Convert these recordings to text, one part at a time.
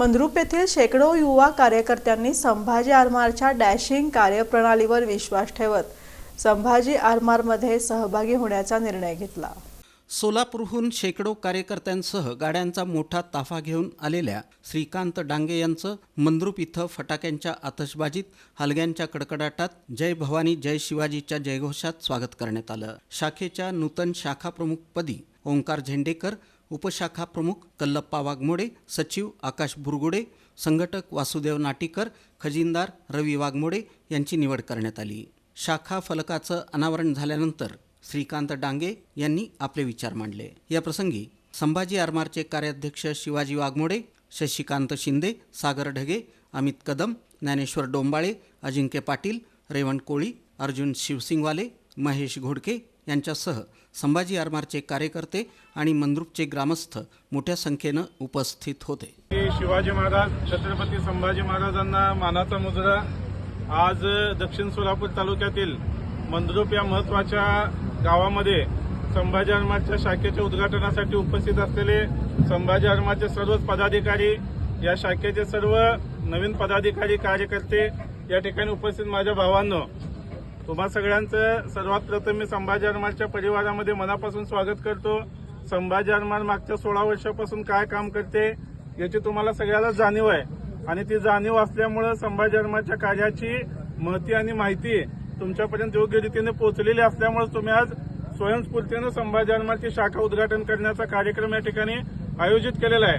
मंद्रुप येथील शेकडो युवा कार्यकर्त्यांनी संभाजी आरमारच्या डॅशिंग कार्यप्रणालीवर विश्वास ठेवत संभाजी आरमारमध्ये सहभागी होण्याचा निर्णय घेतला. सोलापूरहून शेकडो कार्यकर्त्यांसह गाड्यांचा मोठा ताफा घेऊन आलेल्या श्रीकांत डांगे यांचं मंद्रुप इथं फटाक्यांच्या आतषबाजीत हलग्यांच्या कडकडाटात जय भवानी जय शिवाजीच्या जयघोषात स्वागत करण्यात आलं. शाखेच्या नूतन शाखाप्रमुखपदी ओंकार झेंडेकर उपशाखा प्रमुख कल्लप्पा वाघमोडे सचिव आकाश बुरगुडे संघटक वासुदेव नाटीकर खजिनदार रवी वाघमोडे यांची निवड करण्यात आली. शाखा फलकाचं अनावरण झाल्यानंतर श्रीकांत डांगे यांनी आपले विचार मांडले. या प्रसंगी संभाजी आरमारचे कार्याध्यक्ष शिवाजी वाघमोडे शशिकांत शिंदे सागर ढगे अमित कदम ज्ञानेश्वर डोंबाळे अजिंक्य पाटील रेवण कोळी अर्जुन शिवसिंगवाले महेश घोडके यांच्यासह संभाजी आरमारचे कार्यकर्ते आणि मंद्रुपचे ग्रामस्थ मोठ्या संख्येनं उपस्थित होते. शिवाजी महाराज छत्रपती संभाजी महाराजांना मानाचा मुजरा. आज दक्षिण सोलापूर तालुक्यातील मंद्रुप या महत्त्वाच्या गावामध्ये संभाजी आरमारच्या शाखेच्या उद्घाटनासाठी उपस्थित असलेले संभाजी आरमारचे सर्वच पदाधिकारी या शाखेचे सर्व नवीन पदाधिकारी कार्यकर्ते या ठिकाणी उपस्थित माझ्या भावांनो तुम्हा सगळ्यांचं सर्वात प्रथम मी संभाजी आरमारच्या परिवारामध्ये मनापासून स्वागत करतो. संभाजी आरमार मागच्या सोळा वर्षापासून काय काम करते याची तुम्हाला सगळ्याला जाणीव आहे. आणि ती जाणीव असल्यामुळं संभाजी आरमारच्या कार्याची महती आणि माहिती तुमच्यापर्यंत योग्य रीतीने पोहोचलेली असल्यामुळे तुम्ही आज स्वयंस्फूर्तीनं संभाजी आरमारची शाखा उद्घाटन करण्याचा कार्यक्रम या ठिकाणी आयोजित केलेला आहे.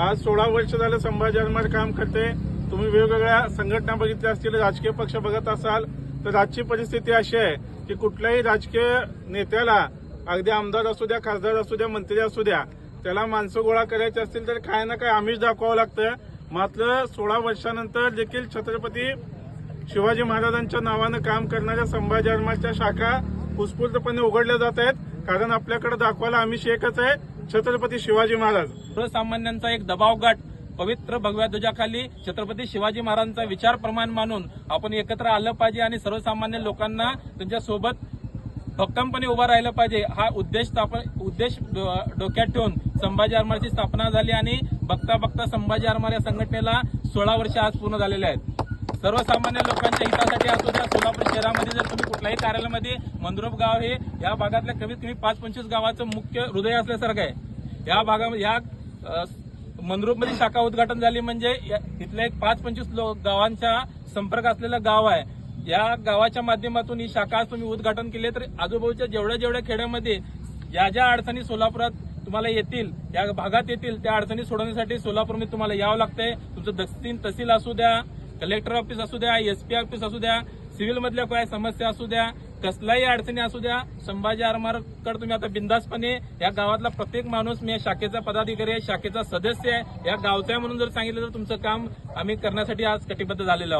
आज सोळा वर्ष झालं संभाजी आरमार काम करते. तुम्ही वेगवेगळ्या संघटना बघितल्या असतील राजकीय पक्ष बघत असाल तर आजची परिस्थिती अशी आहे की कुठल्याही राजकीय नेत्याला अगदी आमदार असू द्या खासदार असू द्या मंत्री असू द्या त्याला माणसं गोळा करायची असतील तर काय ना काय आमिष दाखवावं लागतं. मात्र सोळा वर्षानंतर देखील छत्रपती शिवाजी महाराजांच्या नावानं काम करणाऱ्या संभाजी अर्माच्या शाखा उत्स्फूर्तपणे उघडल्या जात आहेत. कारण आपल्याकडे दाखवायला आमिष एकच आहे छत्रपती शिवाजी महाराज. सर्वसामान्यांचा एक दबाव गाठ पवित्र भगव्या ध्वजाखाली छत्रपती शिवाजी महाराजांचा विचार प्रमाण मानून आपण एकत्र आलं पाहिजे आणि सर्वसामान्य लोकांना त्यांच्यासोबत भक्कमपणे उभा राहिलं पाहिजे. हा उद्देश स्थापन उद्देश डो- डोक्यात ठेवून संभाजी आरमारची स्थापना झाली आणि बघता बघता संभाजी आरमार या संघटनेला सोळा वर्ष आज पूर्ण झालेले आहेत. सर्वसामान्य लोकांच्या हितासाठी असो त्या सोलापूर शहरामध्ये जर तुम्ही कुठल्याही कार्यालयामध्ये मंद्रुप गाव हे या भागातल्या कमीत कमी पाच पंचवीस गावाचं मुख्य हृदय असल्यासारखं आहे. या भागामध्ये या मनरूपमध्ये शाखा उद्घाटन झाली म्हणजे इथल्या एक पाच पंचवीस लोक गावांच्या संपर्क असलेलं गाव आहे. या गावाच्या माध्यमातून ही शाखा तुम्ही उद्घाटन केले तर आजूबाजूच्या जेवढ्या जेवढ्या खेड्यामध्ये ज्या ज्या अडचणी सोलापुरात तुम्हाला येतील या भागात येतील त्या अडचणी सोडवण्यासाठी सोलापूरमध्ये तुम्हाला यावं लागतंय. तुमचं दक्षिण तहसील असू द्या कलेक्टर ऑफिस असू द्या एसपी ऑफिस असू द्या सिव्हिल मधल्या काय समस्या असू द्या कसल्याही अडचणी असू द्या संभाजी आरमारकडे तुम्ही आता बिंदासपणे या गावातला प्रत्येक माणूस मी या शाखेचा पदाधिकारी आहे शाखेचा सदस्य आहे या गावचा आहे म्हणून जर सांगितलं तर तुमचं काम आम्ही करण्यासाठी आज कटिबद्ध झालेलो आहोत.